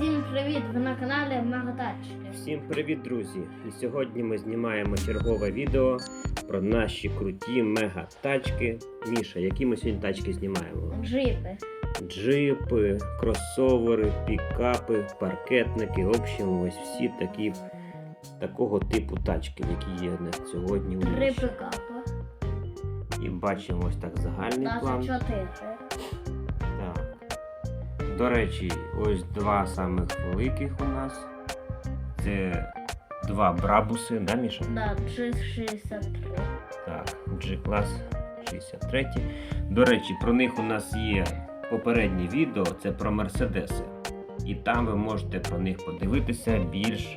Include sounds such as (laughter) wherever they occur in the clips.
Всім привіт! Ви на каналі Маготачки. Всім привіт, друзі! І сьогодні ми знімаємо чергове відео про наші круті мега-тачки. Міша, які ми сьогодні тачки знімаємо? Джипи. Джипи, кросовери, пікапи, паркетники. В общем, ось всі такі такого типу тачки, які є на сьогодні у Три Міші. пикапи. І бачимо ось так загальний Навіть план. чотири. До речі, ось два самих великих у нас. Це два брабуси, да, Міша? Да, G63. Так, G-клас 63. До речі, про них у нас є попереднє відео, це про Мерседеси. І там ви можете про них подивитися більш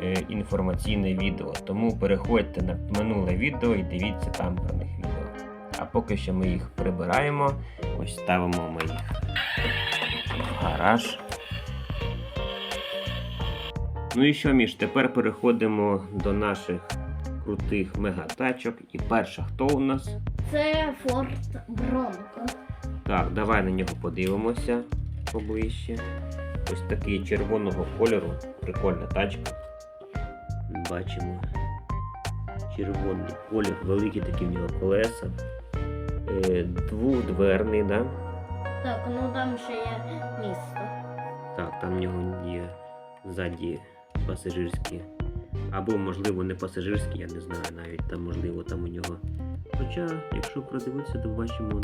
е, інформаційне відео. Тому переходьте на минуле відео і дивіться там про них відео. А поки що ми їх прибираємо, ось ставимо ми їх в гараж. Ну і що, Міш, тепер переходимо до наших крутих мегатачок. І перша хто у нас? Це Ford Bronco. Так, давай на нього подивимося поближче. Ось такий червоного кольору. Прикольна тачка. Бачимо. Червоний колір, великі такі в нього колеса. Е, двохдверний, да? Так, ну там ще є місто. Так, там в нього є ззаді пасажирські. Або, можливо, не пасажирські, я не знаю навіть. Там, можливо, там у нього. Хоча, якщо продивитися, то бачимо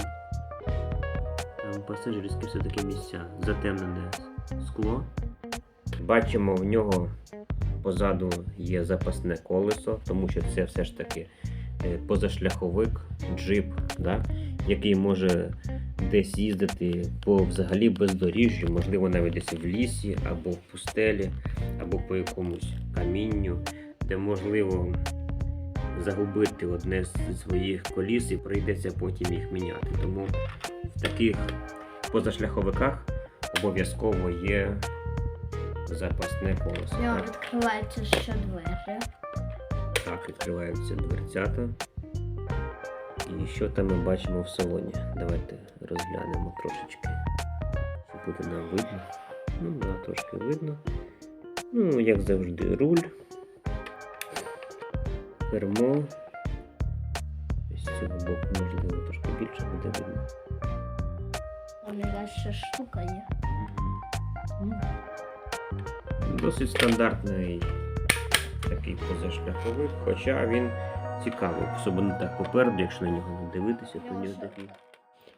там пасажирські все-таки місця. Затемнене скло. Бачимо, в нього позаду є запасне колесо, тому що це все ж таки е, позашляховик, джип, да? який може десь їздити по взагалі бездоріжжю, можливо, навіть десь в лісі, або в пустелі, або по якомусь камінню, де можливо загубити одне з своїх коліс і прийдеться потім їх міняти. Тому в таких позашляховиках обов'язково є запасне колесо. Відкриваються ще двері. так відкриваються дверцята. І що там ми бачимо в салоні? Давайте розглянемо трошечки. Чи буде нам видно? Ну, да, трошки видно. Ну, як завжди, руль, кермо. З цього боку, можливо, трошки більше буде видно. Там якась ще штука є. Досить стандартний такий позашляховик, хоча він цікавий, особливо так попереду, якщо на нього не дивитися, то нього такий.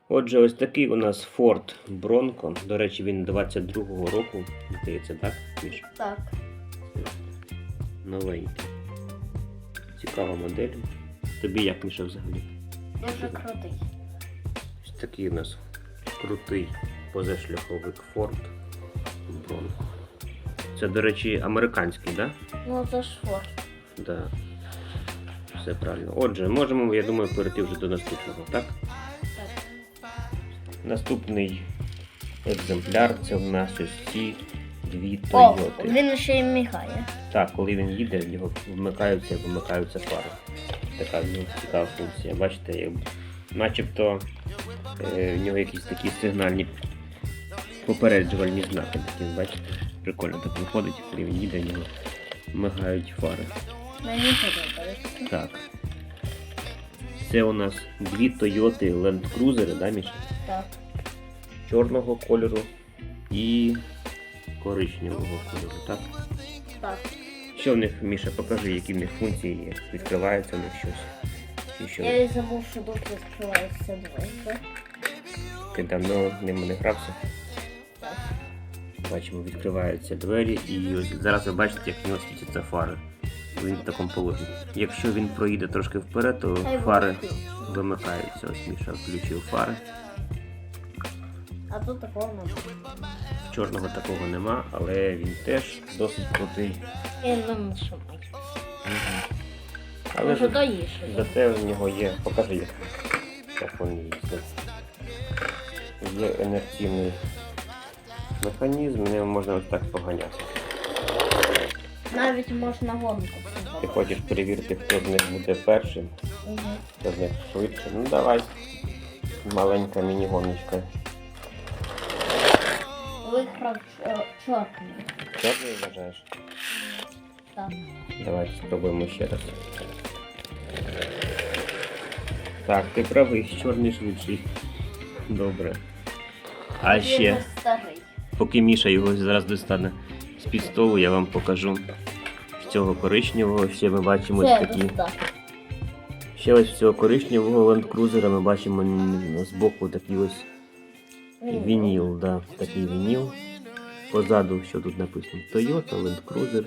Отже, ось такий у нас Ford Bronco. До речі, він 22-го року, здається, так? Міш? Так. Новенький. Цікава модель. Тобі як Міша взагалі? Дуже крутий. Ось такий у нас крутий позашляховик Ford Bronco. Це, до речі, американський, так? Да? Ну це ж Ford. Да. Все правильно. Отже, можемо, я думаю, перейти вже до наступного, так? Так. Наступний екземпляр це в нас ось ці дві О, Тойоти. він ще й мігає. Так, коли він їде, в нього вмикаються і вимикаються фари. Така ну, цікава функція. Бачите, як, начебто е, в нього якісь такі сигнальні попереджувальні знаки. Такі, бачите? Прикольно так виходить, коли він їде, в нього мигають фари. Мені подобається. Так. Це у нас дві Toyota Land Cruiser, да, Міша? Так. Чорного кольору і коричневого кольору, так? Так. Що в них, Міша, покажи, які в них функції є. Відкривається в них щось. Чи що? Я і забув, що тут відкривається двойка. Ти давно ними не грався. Так. Бачимо, відкриваються двері і ось зараз ви бачите, як в нього світяться фари. Він в такому положенні. Якщо він проїде трошки вперед, то фари вимикаються. Ось Міша включив фари. А тут такого немає. Чорного такого нема, але він теж досить крутий. Але Може ж- зате в нього є. Покажи, як, як він їздить. Є інерційний механізм, ним можна ось так поганяти. Навіть можна гонку. Ти хочеш перевірити, хто з них буде першим, Угу. хто з них швидше. Ну давай. Маленька міні-гоночка. Ви виграв чорний. Чорний вважаєш? Так. Давайте спробуємо ще раз. Так, ти правий, чорний швидший. Добре. А ще, поки Міша його зараз достане з-під столу, я вам покажу з цього коричневого. Ще ми бачимо Це такі. достатньо. Ще ось з цього коричневого Land Cruiser ми бачимо збоку такий ось вініл, да, такий вініл. Позаду, що тут написано? Toyota Land Cruiser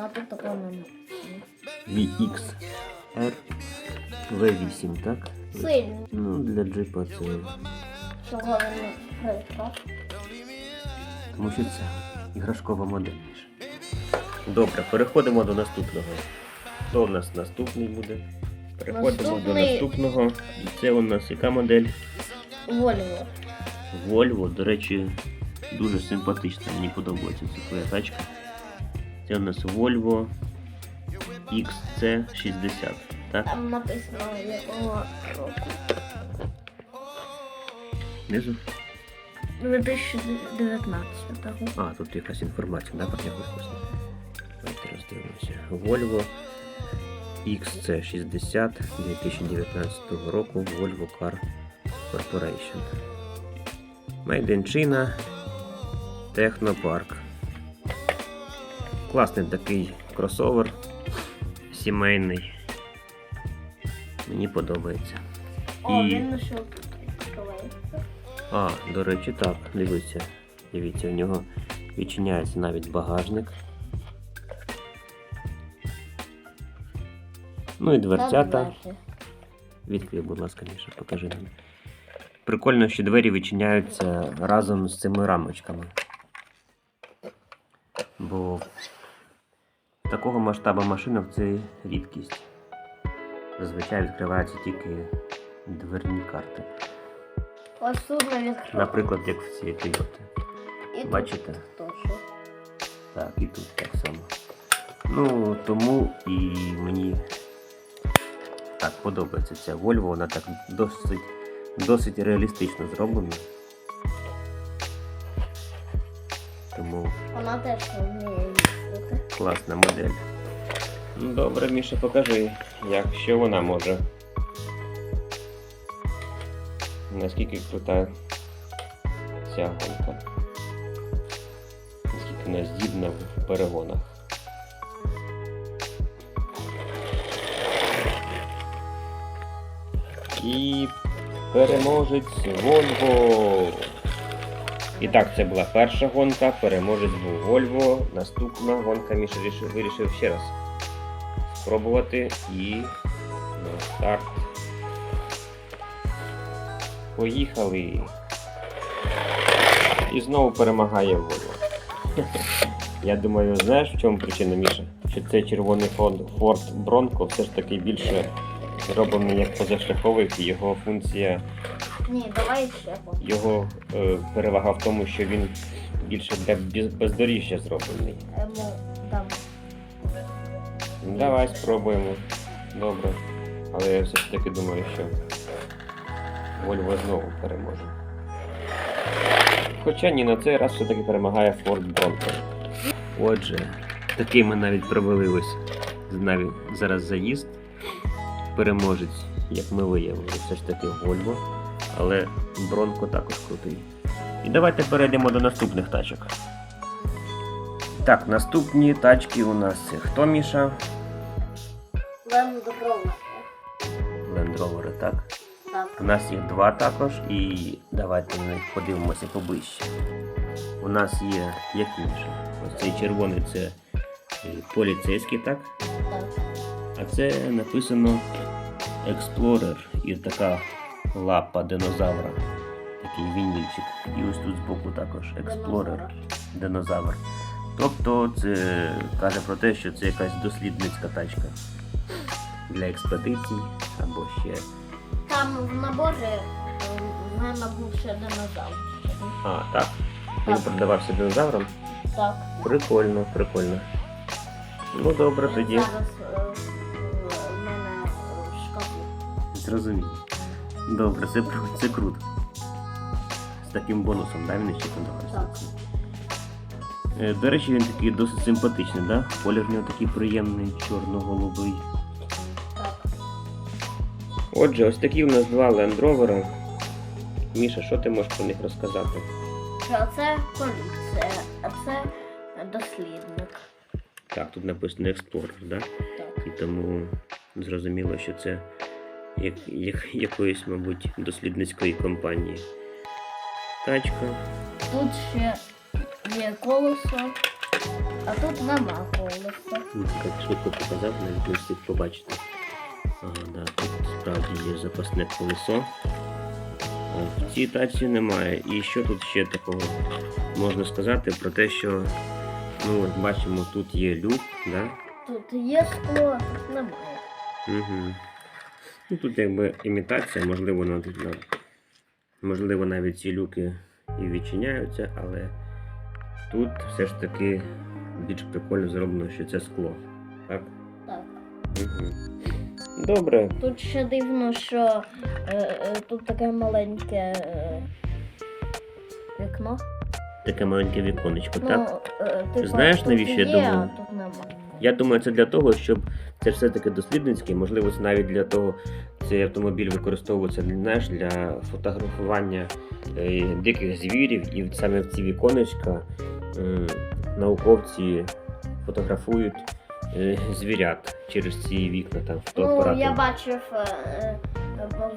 А тут такого немає. VXR V8, так? Сильний. Ну, для джипа це. Чого він не? Тому що це іграшкова модель. Добре, переходимо до наступного. Хто у нас наступний буде? Переходимо до наступного. І це у нас яка модель? Вольво. Volvo, до речі, дуже симпатична, мені подобається ця твоя тачка. Це у нас Volvo XC60, так? Там написано якого року. Внизу? 2019-го. А, тут якась інформація, да, написано. Давайте роздивимося. Volvo XC60 2019 року Volvo Car Corporation. Made in China Технопарк. Класний такий кросовер. Сімейний. Мені подобається. О, І- він знайшов. А, до речі, так, дивіться. Дивіться, в нього відчиняється навіть багажник. Ну і дверцята. Та. Відкрий, будь ласка, Міша, покажи нам. Прикольно, що двері відчиняються разом з цими рамочками. Бо такого масштабу машинок це рідкість. Зазвичай відкриваються тільки дверні карти. Ось тут. Наприклад, як в цій тут бачите? теж. Так, і тут так само. Ну, тому і мені так подобається ця Volvo, вона так досить, досить реалістично зроблена. Тому Вона теж вміє їздити. класна модель. Ну, добре, Міша, покажи, як що вона може. Наскільки крута ця гонка. Наскільки вона здібна в перегонах. І переможець Volvo. І так, це була перша гонка, переможець був Volvo. Наступна гонка Міша вирішив ще раз спробувати і на старт. Поїхали. І знову перемагає Volvo. Я думаю, знаєш в чому причина Міша? Що цей червоний Ford Ford Bronco все ж таки більше зроблений як позашляховик, і його функція Ні, давай ще його е, перевага в тому, що він більше для без- бездоріжжя зроблений. Дам. Ну, Давай спробуємо. Добре. Але я все ж таки думаю, що Вольво знову переможе. Хоча ні, на цей раз все-таки перемагає Ford Bronco. Отже, такий ми навіть провели ось навіть зараз заїзд. Переможець, як ми виявили, все ж таки Volvo, але Бронко також крутий. І давайте перейдемо до наступних тачок. Так, наступні тачки у нас це хто Міша? Land Rover, так? У нас їх два також, і давайте на них подивимося поближче. У нас є які Міша? Ось цей червоний це е, поліцейський, так? Так. А це написано Explorer і така лапа динозавра. Такий вінільчик. І ось тут збоку також Explorer, динозавр. Тобто це каже про те, що це якась дослідницька тачка для експедицій або ще. Там в наборі е, в мене був ще динозавр. А, так. Він Так. продавався динозавром. Так. Прикольно, прикольно. Ну добре тоді. Зараз е, в мене в шкафу. Зрозумів. Добре, це, пру- це круто. таким бонусом, да, він ще подобається. Так. Е, До речі, він такий досить симпатичний, да? Колір в нього такий приємний, чорно-голубий. Отже, ось такі у нас два Land Rover. Міша, що ти можеш про них розказати? Що це поліція, а це дослідник. Так, тут написано Explorer, да? Так. І тому зрозуміло, що це як, як, якоїсь, мабуть, дослідницької компанії. Тачка. Тут ще є колесо, а тут нема колеса. Ну, так швидко показав, навіть не встиг побачити. Ага, да, тут справді є запасне колесо. В цій тачці немає. І що тут ще такого можна сказати про те, що ну, от бачимо, тут є люк, да? Тут є скло, тут немає. Угу. Ну, тут якби імітація, можливо, на, на, можливо, навіть ці люки і відчиняються, але тут все ж таки більш прикольно зроблено, що це скло. Так? Так. Угу. Добре. Тут ще дивно, що е, е, тут таке маленьке е, вікно. Таке маленьке віконечко, так? Ну, е, типу, Знаєш, тут навіщо я є, думаю? а тут нема. Я думаю, це для того, щоб це все-таки дослідницьке, можливо, це навіть для того, цей автомобіль використовується знаєш, для фотографування е, диких звірів, і саме в ці віконечка м, науковці фотографують е, звірят через ці вікна там Ну, фотоапарати. я бачив е, е,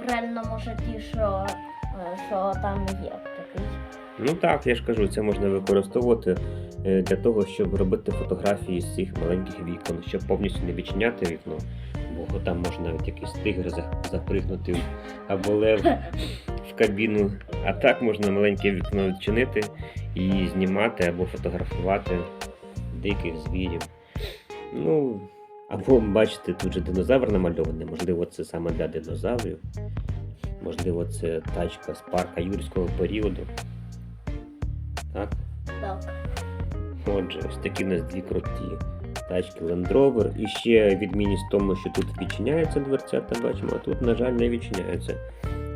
в реальному житті, що, е, що там є такий. Ну так, я ж кажу, це можна використовувати е, для того, щоб робити фотографії з цих маленьких вікон, щоб повністю не відчиняти вікно, бо там може навіть якийсь тигр запригнути або лев в кабіну. А так можна маленьке вікно відчинити і знімати або фотографувати диких звірів. Ну, або бачите, тут же динозавр намальований, можливо, це саме для динозаврів. Можливо, це тачка з парка юрського періоду. Так? Так. Отже, ось такі в нас дві круті тачки Land Rover. І ще відмінність в тому, що тут відчиняється дверцята, бачимо, а тут, на жаль, не відчиняється.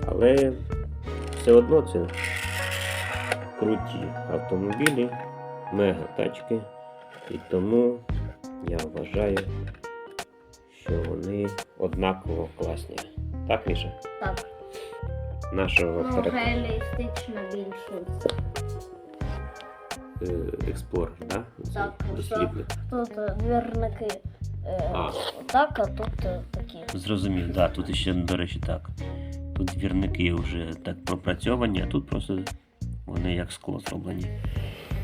Але все одно це круті автомобілі, мега тачки. І тому я вважаю, що вони однаково класні. Так, Міша? Так. Нашого Ну, реалістично більше. е, Explorer, да? Так, дослідник. Тут е, двірники е, А. так, а тут е, такі. Зрозумів, да, тут ще, до речі, так. Тут двірники вже так пропрацьовані, а тут просто вони як скло зроблені.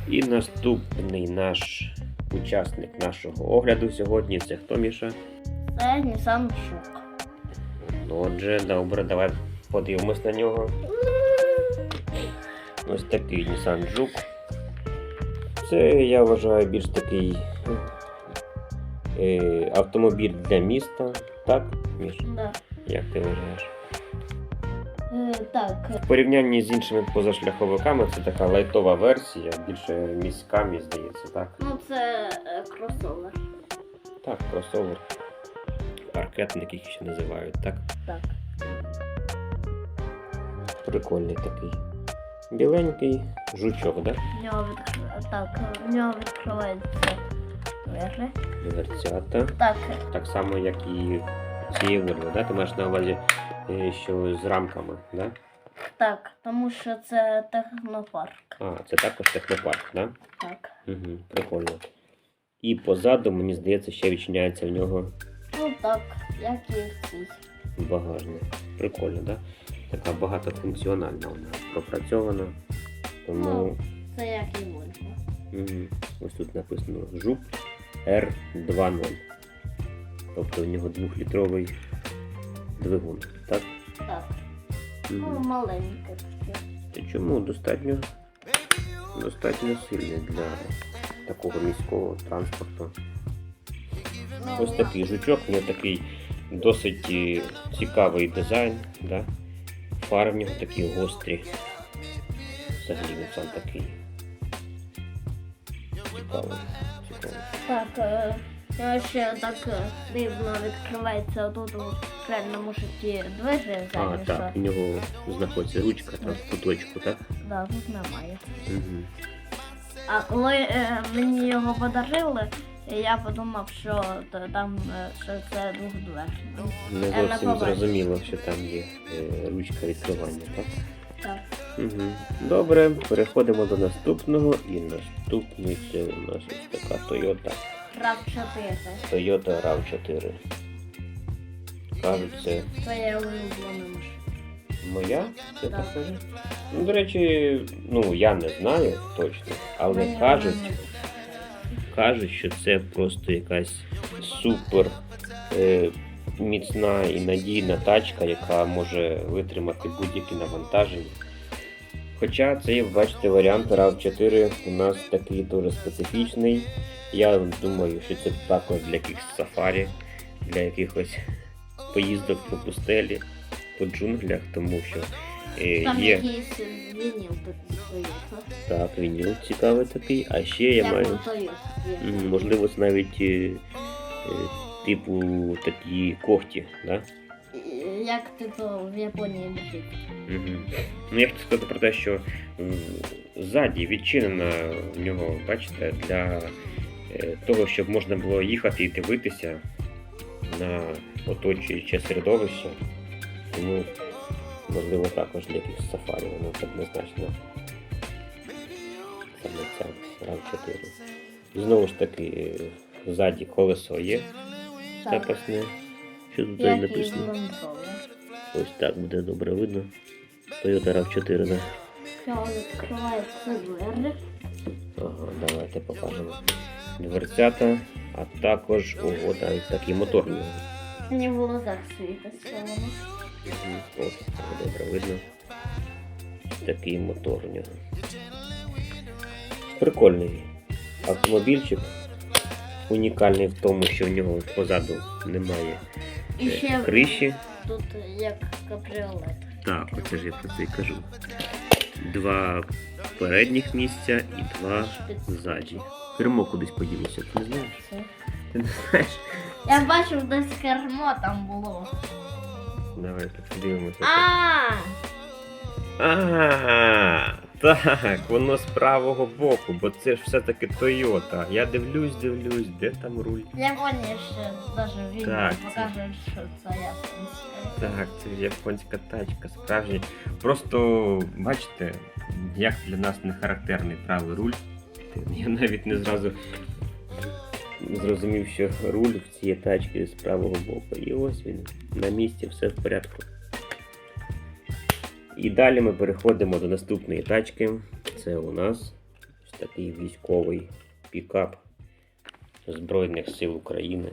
І наступний наш учасник нашого огляду сьогодні це хто Міша? Це Nissan Шук. Ну, Отже, добре, давай подивимось на нього. Ось такий Nissan Juke. Це, я вважаю, більш такий е, автомобіль для міста. Так, Міш? Да. Як ти вважаєш? Так, В порівнянні з іншими позашляховиками це така лайтова версія, більше міська, мені здається, так? ну це е, кросовер. Так, кросовер. Паркетник їх ще називають, так? Так. Прикольний такий. Біленький жучок, да? В нього відкр... так, в нього відкриваються двері. Дверцята. Так, Так само, як і цієї Volvo, да? Ти маєш на увазі, що з рамками, да? так, тому що це технопарк. А, це також технопарк, да? Так. Угу, прикольно. І позаду, мені здається, ще відчиняється в нього Ну так, як і в цій. багажник. Прикольно, да? Така багатофункціональна вона пропрацьована. Тому Ну. Це як і Volvo. мгм, ось тут написано жук R20. Тобто у нього двохлітровий двигун. Так? Ну, маленьке таке. Та чому достатньо, достатньо сильний для такого міського транспорту. Ну, Ось такий жучок, у нього такий досить е, цікавий дизайн. Да? Фари в нього такі гострі. Взагалі він сам такий. Цікавий. цікавий. Так, е, ще так е, дивно відкривається тут у реальному житті двері А, заміж. так, у нього знаходиться ручка там в куточку, так? Да, тут немає. Угу. А коли е, мені його подарили, я подумав, що то- там е, що це двохдверний. Не Я не зовсім зрозуміло, що там є е, ручка відкривання, так? Так. Угу. Добре, переходимо до наступного. І наступний це у нас ось така Toyota. Рав 4. Toyota RAV4. Кажуть, це Твоя улюблена машина. моя? Це Так. покажи. Ну, до речі, ну я не знаю точно, але Мені кажуть, вона кажуть, що це просто якась супер е, міцна і надійна тачка, яка може витримати будь-які навантаження. Хоча цей, бачите, варіант RAV4 у нас такий дуже специфічний. Я думаю, що це також для якихось сафарі, для якихось поїздок по пустелі, по джунглях, тому що е, Там є якийсь вініл такий стоїть. так, вініл цікавий такий, а ще я маю. М, Можливо, це навіть е, е, типу такі когті, да? Як типу в Японії біжить. Угу. Ну, я хочу сказати про те, що м, ззаді відчинена в нього, бачите, для того, щоб можна було їхати і дивитися на оточуюче середовище. Тому, можливо, також для якихось сафарі воно однозначно саме ця RAV4. Знову ж таки, е, ззаді колесо є запасне. Що тут написано? Ось так буде добре видно. Toyota RAV4, да. Що відкривається двері. Ага, давайте покажемо. Дверцята, а також ого, навіть такий мотор. Мені глазах світиться воно. Мгм, Ось, добре видно. Такий мотор у нього. Прикольний автомобільчик. Унікальний в тому, що в нього позаду немає І е, ще криші. тут як кабріолет. Так, оце ж я про це і кажу. Два передніх місця і два ззаді. Кермо кудись поділося, ти не знаєш? Ти не знаєш? Я бачив десь кермо там було. Давайте подивимося. А, Ага, так, воно з правого боку, бо це ж все-таки Toyota. Я дивлюсь, дивлюсь, де там руль. Японія ще навіть він Так, це- покаже, що це японська. Так, це ж японська тачка, справжня. Просто бачите, як для нас не характерний правий руль. Я навіть не зразу зрозумів, що руль в цієї тачки з правого боку. І ось він на місці, все в порядку. І далі ми переходимо до наступної тачки. Це у нас ось такий військовий пікап Збройних сил України.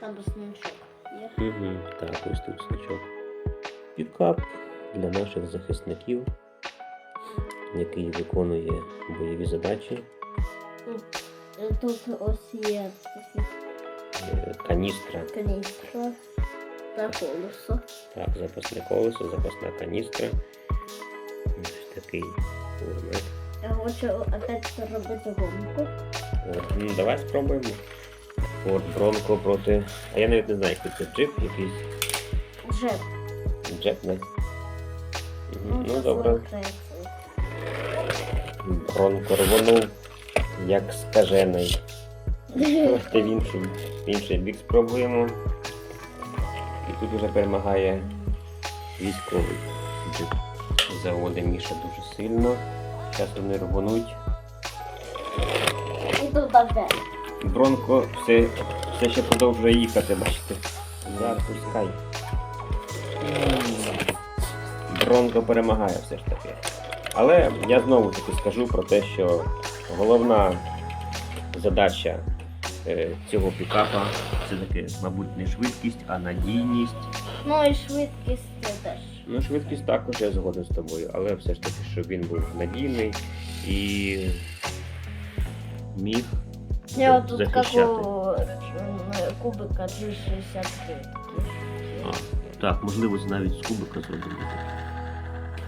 Там значок є. Угу, так, ось тут значок. Пікап для наших захисників, який виконує бойові задачі. Е, Тут ось є Е, Каністра, каністра та колесо. так, запасне колесо, запасна каністра. Ось такий кулемет. Я хочу опять зробити гонку. От, ну, давай спробуємо. От Бронко проти. А я навіть не знаю, який це джип якийсь. Джеп. Джеп, не? Ну це добре. слухається. Бронко рвонув, як скажений. Давайте в інший, в інший бік спробуємо. І тут вже перемагає військовий джип. Заводить Міша дуже сильно. Зараз вони рвонуть. Бронко все, все ще продовжує їхати, бачите. Запускай. Бронко перемагає все ж таки. Але я знову таки скажу про те, що головна задача е, цього пікапа це таки, мабуть, не швидкість, а надійність. Ну і швидкість теж. Ну, швидкість також я згоден з тобою, але все ж таки, щоб він був надійний і міг Я тут как захищати. у м, кубика G63. А, так, можливо, навіть з кубика зробити.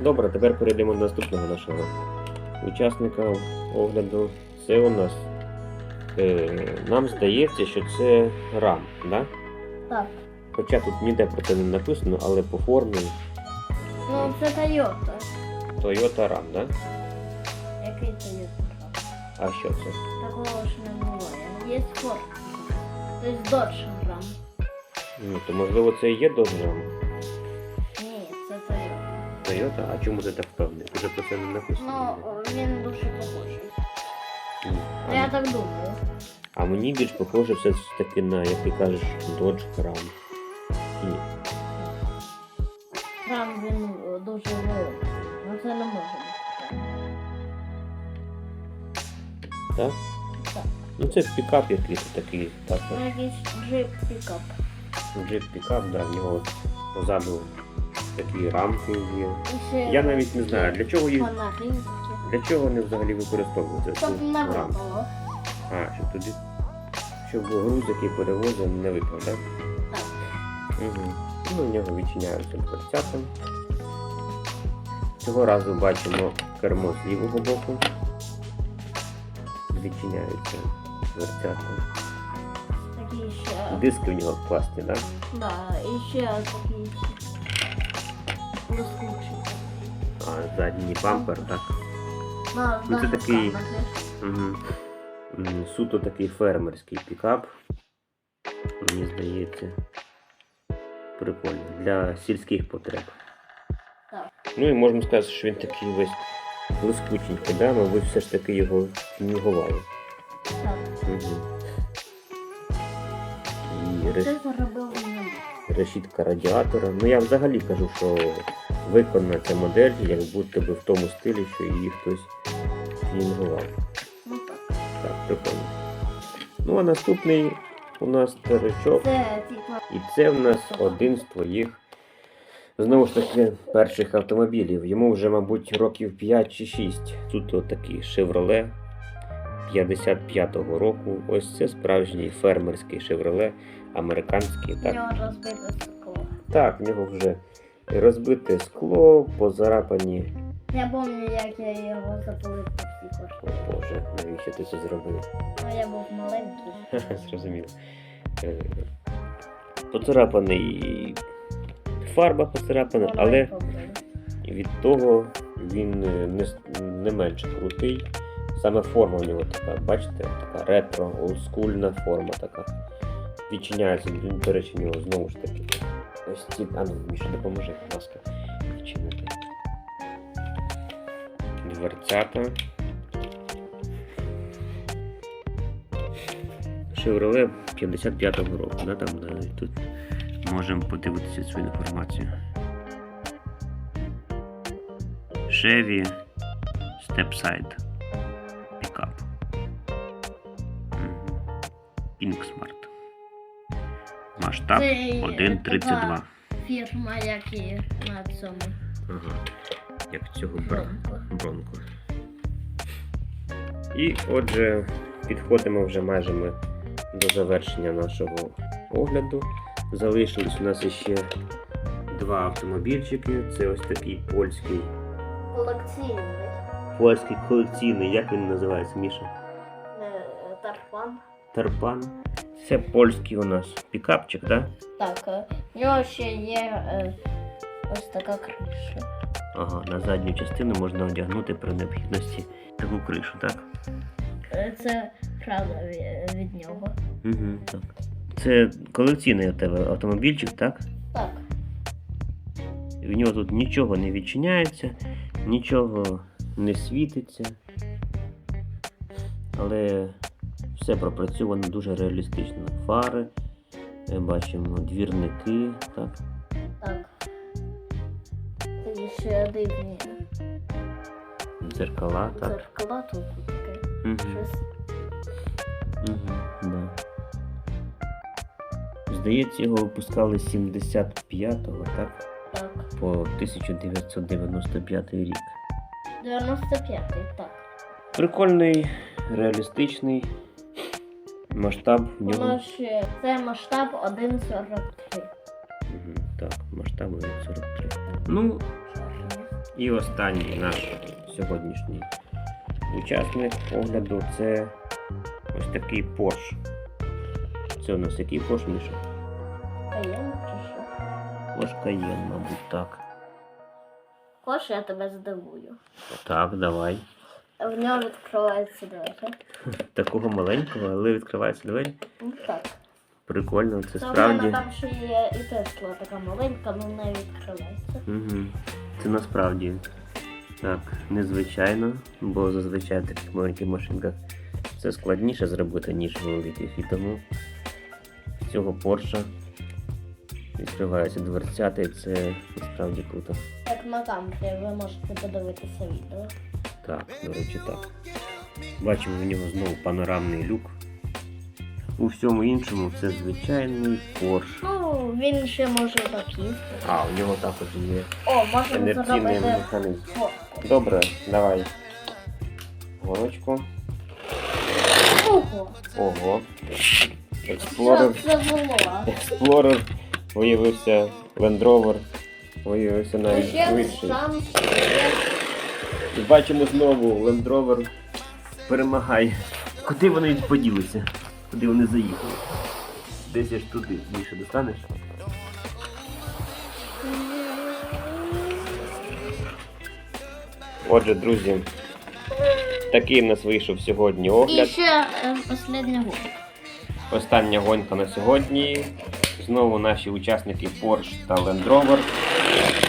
Добре, тепер перейдемо до наступного нашого учасника огляду. Це у нас е, нам здається, що це RAM, да? Так. Хоча тут ніде про це не написано, але по формі Ну, це Toyota. Toyota RAM, да? Який Toyota? А що це? Такого ж не буває. Є Ford. Тобто Dodge Ram. Ну, то можливо це і є Dodge RAM? Toyota? А чому ти так впевнений? Вже про це не Ну, написано. о, він дуже похожий. Ні. Ну, Я так думаю. а мені більш похоже все ж таки на, як ти кажеш, Dodge RAM. Чи ні? Він о, дуже великий. Ну це не може бути. Так? Так. Ну це пікап якийсь такий, так? Ну, якийсь джип пікап. Джип пікап, да, в нього позаду такі рамки є. Я навіть не знаю, для чого їх для чого вони взагалі використовуються Щоб не випало. А, щоб туди. Щоб груз, який перевозив, не випав, так? Так. Угу. Ну, у нього відчиняються дверцята. Цього разу бачимо кермо з лівого боку. Відчиняються дверцята. Диски в нього класні, так? Да, і ще такий блискучий. А задній бампер, так. На, Ну, це такий- Угу. Суто такий фермерський пікап. Мені здається. Прикольно. Для сільських потреб. Так. Ну і можна сказати, що він такий весь блискученький, да? мабуть, все ж таки його тюнінгували. Так. Угу. І. Це заробив мені. Решітка радіатора. Ну я взагалі кажу, що виконана ця модель, як будто би в тому стилі, що її хтось тюнінгував. Ну так. Так, прикольно. Ну а наступний у нас старичок. Це І це в нас один з твоїх, знову ж таки, перших автомобілів. Йому вже, мабуть, років 5 чи 6. Тут отакий Chevrolet 55-го року. Ось це справжній фермерський Chevrolet, американський. в Так, нього розбите стекло. так, в нього вже розбите скло, позарапані. Я пам'ятаю, як я його запалив по всій О. Боже, навіщо ти це зробив? Ну я був маленький. (laughs) Зрозуміло. Е, Поцарапаний фарба поцарапана, але від того він е, не, не менш крутий. Саме форма в нього така, бачите, така ретро, олдскульна форма така. Відчиняється, він, до речі, в нього знову ж таки. Ось ці. А ну, Міша, допоможи, будь ласка, відчинити. Дверцята. Chevrolet 55-го року, да, там да, тут можемо подивитися цю інформацію. Chevy Stepside Pickup. Pink Smart. Масштаб 1.32. Фірма, як і на цьому Ага. Як цього бра. бронку. Бронко. І отже, підходимо вже майже ми до завершення нашого огляду. Залишились у нас іще два автомобільчики. Це ось такий польський. Колекційний Польський колекційний, як він називається, Міша? е, тарпан. Тарпан. Це польський у нас пікапчик, так? Так, е, в нього ще є е, ось така криша. Ага, на задню частину можна одягнути при необхідності таку кришу, так? Е, Це правда від нього. Угу, так. Це колекційний у тебе автомобільчик, так? Так. В нього тут нічого не відчиняється, нічого не світиться. Але все пропрацьовано дуже реалістично. Фари, бачимо двірники, так? Так. Такі ще дивні Дзеркала, так. дзеркала тут таке. Угу. Щось. Угу, да. Здається, його випускали з 75-го, так? Так. По 1995 рік. 95-й, так. Прикольний, реалістичний масштаб в нього. Це масштаб 1,43. Мгм, Так, масштаб 43. Ну, і останній наш сьогоднішній учасник огляду це ось такий Porsche. Це у нас який Porsche, Міша? Каєн чи що? Porsche Cayenne, мабуть, так. Кош, я тебе здивую. Так, давай. В нього відкриваються двері. (laughs) Такого маленького, але відкриваються двері. Ну так. Прикольно, це в справді. мене там ще є і Тесла така маленька, але не відкривається. Угу. Це насправді так, незвичайно, бо зазвичай в таких маленьких машинках це складніше зробити, ніж великих. І тому з цього Porsche відкриваються дверцята, і це насправді круто. Як на камері, ви можете подивитися відео. Так, до речі, так. Бачимо в нього знову панорамний люк. У всьому іншому це звичайний Porsche. Ну, він ще може так. А, у нього також є О, можна інерційний зробити механізм. фотку. Добре, давай. Горочку. Ого! Ого. Що Експлорер. це було? Експлорер виявився Land Rover. Виявився навіть Ще швидший. шанс є. І бачимо знову Land Rover перемагає. Куди вони поділися? Куди вони заїхали? Десь аж туди. Більше достанеш? Отже, друзі, такий в нас вийшов сьогодні І огляд. ще е, остання губа. Остання гонка на сьогодні. Знову наші учасники Porsche та Land Rover.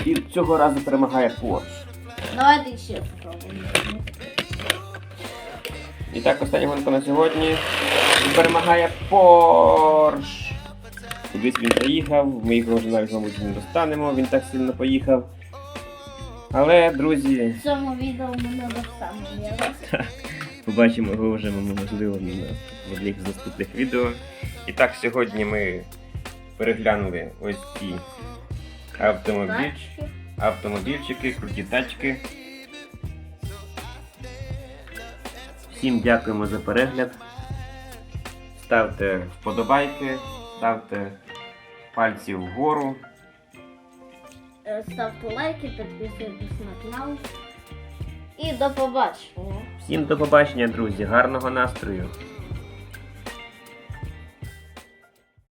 І цього разу перемагає Porsche. Давайте ще спробуємо. І так, остання гонка на сьогодні. Перемагає Porsche. Кудись він поїхав, ми його вже навіть, мабуть, не достанемо, він так сильно поїхав. Але, друзі, В цьому відео ми не достанемо. побачимо його вже, можливо, в одних з наступних відео. І так, сьогодні ми переглянули ось ці автомобіль, Тачки. Автомобільчики, круті тачки. Всім дякуємо за перегляд. Ставте вподобайки, ставте пальці вгору. Е, Ставте лайки, підписуйтесь на канал. І до побачення. Всім до побачення, друзі. Гарного настрою!